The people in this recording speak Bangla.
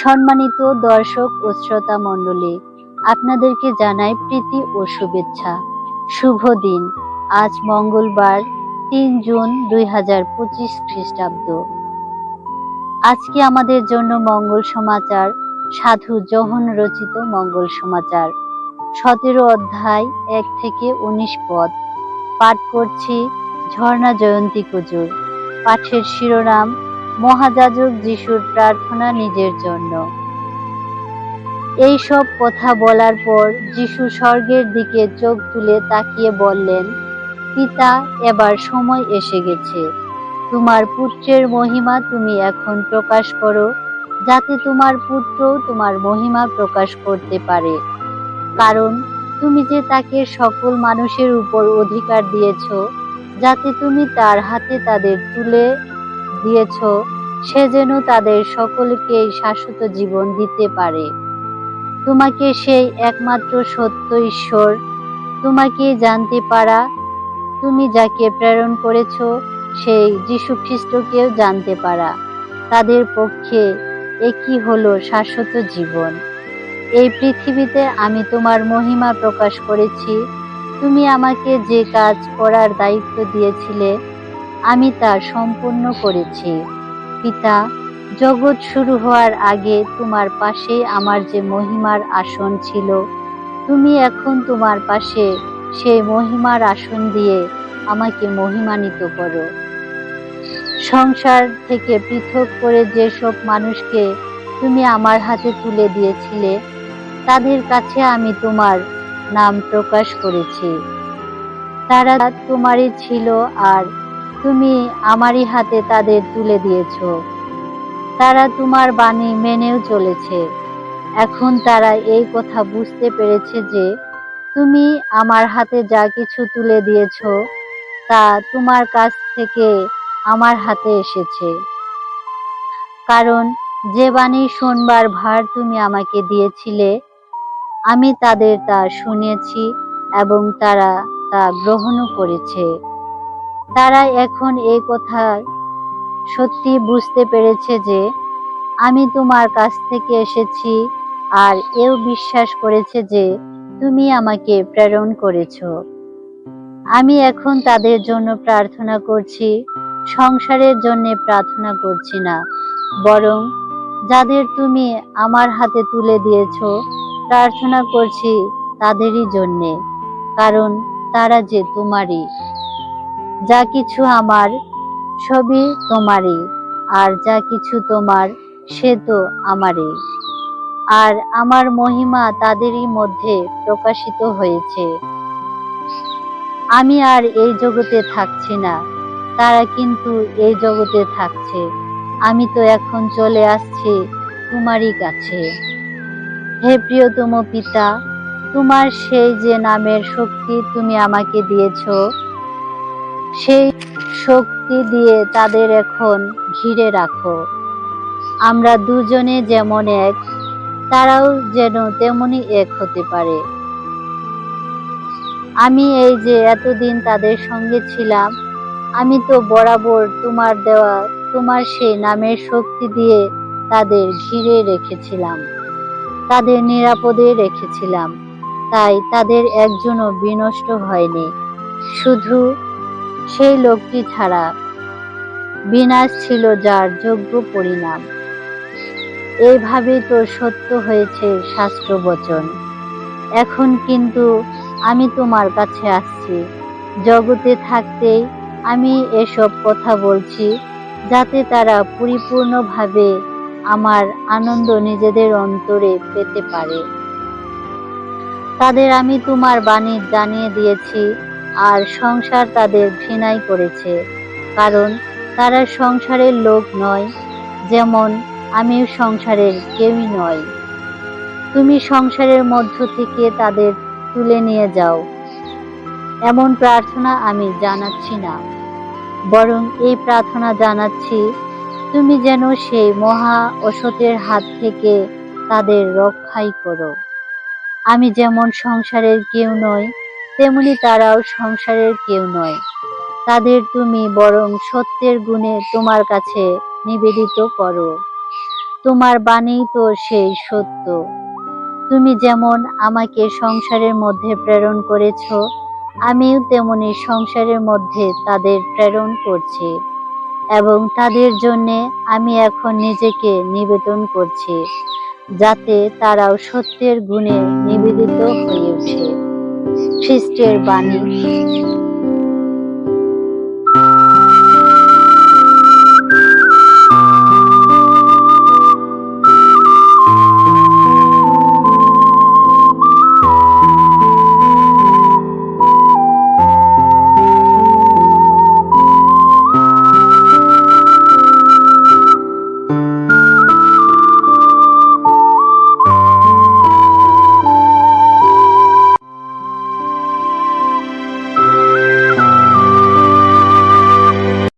সম্মানিত দর্শক ও শ্রোতা মণ্ডলী, আপনাদেরকে জানাই প্রীতি ও শুভেচ্ছা। শুভ দিন। আজ মঙ্গলবার, তিন জুন দুই হাজার পঁচিশ খ্রিস্টাব্দ। আজকে আমাদের জন্য মঙ্গল সমাচার, সাধু জহন রচিত মঙ্গল সমাচার। সতেরো অধ্যায় এক থেকে উনিশ পদ। পাঠ করছি ঝর্ণা জয়ন্তী কুজুর। পাঠের শিরোনাম মহাযাজক যিশুর প্রার্থনা নিজের জন্য। এই সব কথা বলার পর যিশু স্বর্গের দিকে চোখ তুলে তাকিয়ে বললেন, পিতা, এবার সময় এসে গেছে। তোমার পুত্রের মহিমা তুমি এখন প্রকাশ করো, যাতে তোমার পুত্র তোমার মহিমা প্রকাশ করতে পারে। কারণ তুমি যে তাকে সকল মানুষের উপর অধিকার দিয়েছ, যাতে তুমি তার হাতে তাদের তুলে দিয়েছ, সে যেন তাদের সকলকেই শাশ্বত জীবন দিতে পারে। তোমাকে সেই একমাত্র সত্য ঈশ্বর, তোমাকে জানতে পারা, তুমি যাকে প্রেরণ করেছ, সেই যীশু খ্রিস্টকেও জানতে পারা। তাদের পক্ষে একই হলো শাশ্বত জীবন। এই পৃথিবীতে আমি তোমার মহিমা প্রকাশ করেছি। তুমি আমাকে যে কাজ করার দায়িত্ব দিয়েছিলে আমি তা সম্পূর্ণ করেছি। পিতা, জগৎ শুরু হওয়ার আগে তোমার পাশে আমার যে মহিমার আসন ছিল, তুমি এখন তোমার পাশে সেই মহিমার আসন দিয়ে আমাকে মহিমান্বিত করো। সংসার থেকে পৃথক করে যেসব মানুষকে তুমি আমার হাতে তুলে দিয়েছিলে, তাদের কাছে আমি তোমার নাম প্রকাশ করেছি। তারা তোমারই ছিল আর তুমি আমারই হাতে তাদের তুলে দিয়েছ। তারা তোমার বাণী মেনেও চলেছে। এখন তারা এই কথা বুঝতে পেরেছে যে তুমি আমার হাতে যা কিছু তুলে দিয়েছ, তা তোমার কাছ থেকে আমার হাতে এসেছে। কারণ যে বাণী শোনবার ভার তুমি আমাকে দিয়েছিলে, আমি তাদের তা শুনেছি এবং তারা তা গ্রহণও করেছে। তারা এখন এই কথা সত্যি বুঝতে পেরেছে যে আমি তোমার কাছ থেকে এসেছি আর এও বিশ্বাস করেছে যে তুমি আমাকে প্রেরণ করেছ। আমি এখন তাদের জন্য প্রার্থনা করছি, সংসারের জন্য প্রার্থনা করছি না, বরং যাদের তুমি আমার হাতে তুলে দিয়েছ, প্রার্থনা করছি তাদেরই জন্যে, কারণ তারা যে তোমারই। যা কিছু আমার, সবই তোমারই, আর যা কিছু তোমার, সে তো আমারই। আর আমার মহিমা তাদেরই মধ্যে প্রকাশিত হয়েছে। আমি আর এই জগতে থাকছি না, তারা কিন্তু এই জগতে থাকছে। আমি তো এখন চলে আসছি তোমারই কাছে। হে প্রিয়তম পিতা, তোমার সেই যে নামের শক্তি তুমি আমাকে দিয়েছ সেই শক্তি দিয়ে তাদের এখন ঘিরে রাখো। আমরা দুজনে যেমন এক, তারাও যেন তেমনই এক হতে পারে। আমি এই যে এতদিন তাদের সঙ্গে ছিলাম, আমি তো বরাবর তোমার দেওয়া, তোমার সেই নামের শক্তি দিয়ে তাদের ঘিরে রেখেছিলাম। তাদের নিরাপদে রেখেছিলাম। তাই তাদের একজনও বিনষ্ট হয়নি। শুধু সেই লোকটি ছাড়া। বিনাশ ছিল যার যোগ্য পরিণাম। এইভাবেই তো সত্য হয়েছে শাস্ত্র বচন। এখন কিন্তু আমি তোমার কাছে আসছি। জগতে থাকতেই আমি এসব কথা বলছি, যাতে তারা পরিপূর্ণভাবে আমার আনন্দ নিজেদের অন্তরে পেতে পারে। তাদের আমি তোমার বাণী জানিয়ে দিয়েছি আর সংসার তাদের ঘৃণাই করেছে, কারণ তারা সংসারের লোক নয়, যেমন আমিও সংসারের কেউই নয় তুমি সংসারের মধ্য থেকে তাদের তুলে নিয়ে যাও। এমন প্রার্থনা আমি জানাচ্ছি না, বরং এই প্রার্থনা জানাচ্ছি, তুমি যেন সেই মহা অসতের হাত থেকে তাদের রক্ষাই করো। আমি যেমন সংসারের কেউ নই তেমনি তারাও সংসারের কেউ নয়। তাদের তুমি বরং সত্যের গুণে তোমার কাছে নিবেদিত করো। তোমার বাণী তো সেই সত্য। তুমি যেমন আমাকে সংসারের মধ্যে প্রেরণ করেছ, আমিও তেমনি সংসারের মধ্যে তাদের প্রেরণ করছি এবং তাদের জন্যে আমি এখন নিজেকে নিবেদন করছি, যাতে তারাও সত্যের গুণে নিবেদিত হয়ে ওঠে। খ্রিস্টের বাণী।